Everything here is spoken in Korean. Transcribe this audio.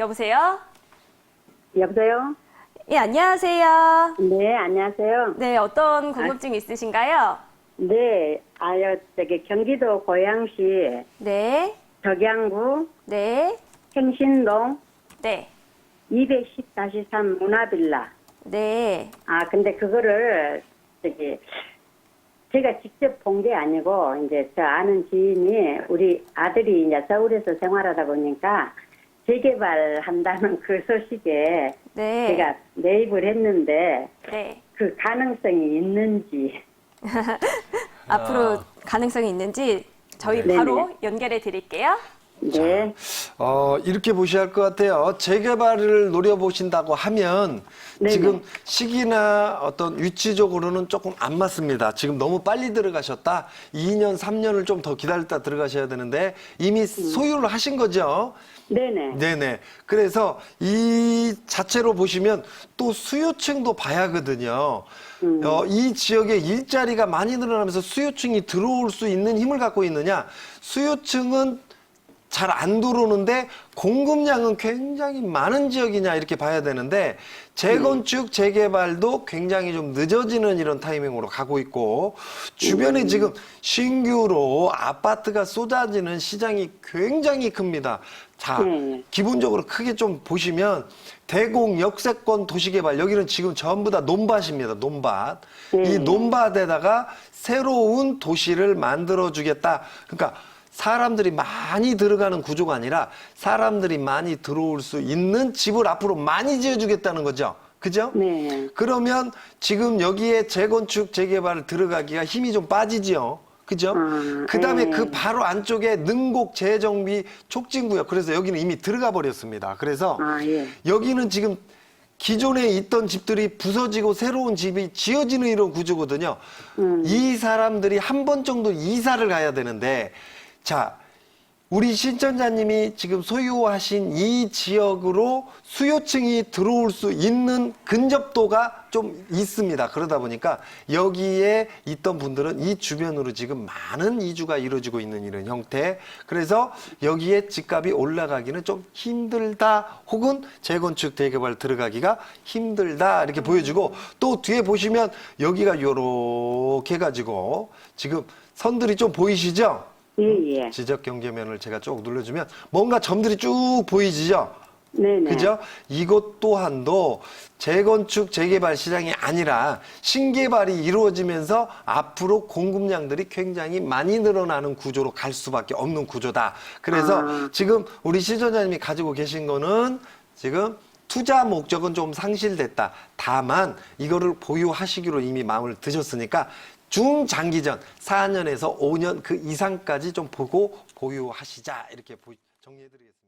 여보세요? 여보세요? 예, 안녕하세요. 네, 안녕하세요. 네, 어떤 궁금증 있으신가요? 네, 아요, 저기 경기도 고양시 네, 덕양구 네, 행신동 네, 210-3 문화빌라. 네. 아, 근데 그거를 저기 제가 직접 본 게 아니고 이제 저 아는 지인이 우리 아들이 이제 서울에서 생활하다 보니까 재개발한다는 그 소식에 네. 제가 매입을 했는데 네. 그 가능성이 있는지 앞으로 가능성이 있는지 저희 네. 바로 네네. 연결해 드릴게요. 네. 어, 이렇게 보셔야 할 것 같아요. 재개발을 노려보신다고 하면 네네. 지금 시기나 어떤 위치적으로는 조금 안 맞습니다. 지금 너무 빨리 들어가셨다. 2년, 3년을 좀 더 기다렸다 들어가셔야 되는데 이미 소유를 하신 거죠. 네네. 네네. 그래서 이 자체로 보시면 또 수요층도 봐야 하거든요. 어, 이 지역에 일자리가 많이 늘어나면서 수요층이 들어올 수 있는 힘을 갖고 있느냐? 수요층은 잘 안 들어오는데 공급량은 굉장히 많은 지역이냐 이렇게 봐야 되는데 재건축 재개발도 굉장히 좀 늦어지는 이런 타이밍으로 가고 있고 주변에 지금 신규로 아파트가 쏟아지는 시장이 굉장히 큽니다. 자, 네. 기본적으로 크게 좀 보시면 대공 역세권 도시개발 여기는 지금 전부 다 논밭입니다. 논밭. 이 논밭에다가 새로운 도시를 만들어 주겠다. 그러니까 사람들이 많이 들어가는 구조가 아니라 사람들이 많이 들어올 수 있는 집을 앞으로 많이 지어 주겠다는 거죠. 그죠? 네. 그러면 지금 여기에 재건축 재개발 들어가기가 힘이 좀 빠지지요. 그죠? 아, 그 다음에 네. 그 바로 안쪽에 능곡 재정비 촉진구역. 그래서 여기는 이미 들어가 버렸습니다. 그래서 아, 예. 여기는 지금 기존에 있던 집들이 부서지고 새로운 집이 지어지는 이런 구조거든요. 음. 이 사람들이 한 번 정도 이사를 가야 되는데, 자, 우리 신천자님이 지금 소유하신 이 지역으로 수요층이 들어올 수 있는 근접도가 좀 있습니다. 그러다 보니까 여기에 있던 분들은 이 주변으로 지금 많은 이주가 이루어지고 있는 이런 형태. 그래서 여기에 집값이 올라가기는 좀 힘들다. 혹은 재건축 대개발 들어가기가 힘들다. 이렇게 보여주고 또 뒤에 보시면 여기가 요렇게 해가지고 지금 선들이 좀 보이시죠? 예, 예. 지적 경계면을 제가 쭉 눌러주면 뭔가 점들이 쭉 보이지죠? 네네. 그죠? 이것 또한도 재건축 재개발 시장이 아니라 신개발이 이루어지면서 앞으로 공급량들이 굉장히 많이 늘어나는 구조로 갈 수밖에 없는 구조다. 그래서 아. 지금 우리 시청자님이 가지고 계신 거는 지금 투자 목적은 좀 상실됐다. 다만 이거를 보유하시기로 이미 마음을 드셨으니까 중장기전 4년에서 5년 그 이상까지 좀 보고 보유하시자 이렇게 정리해드리겠습니다.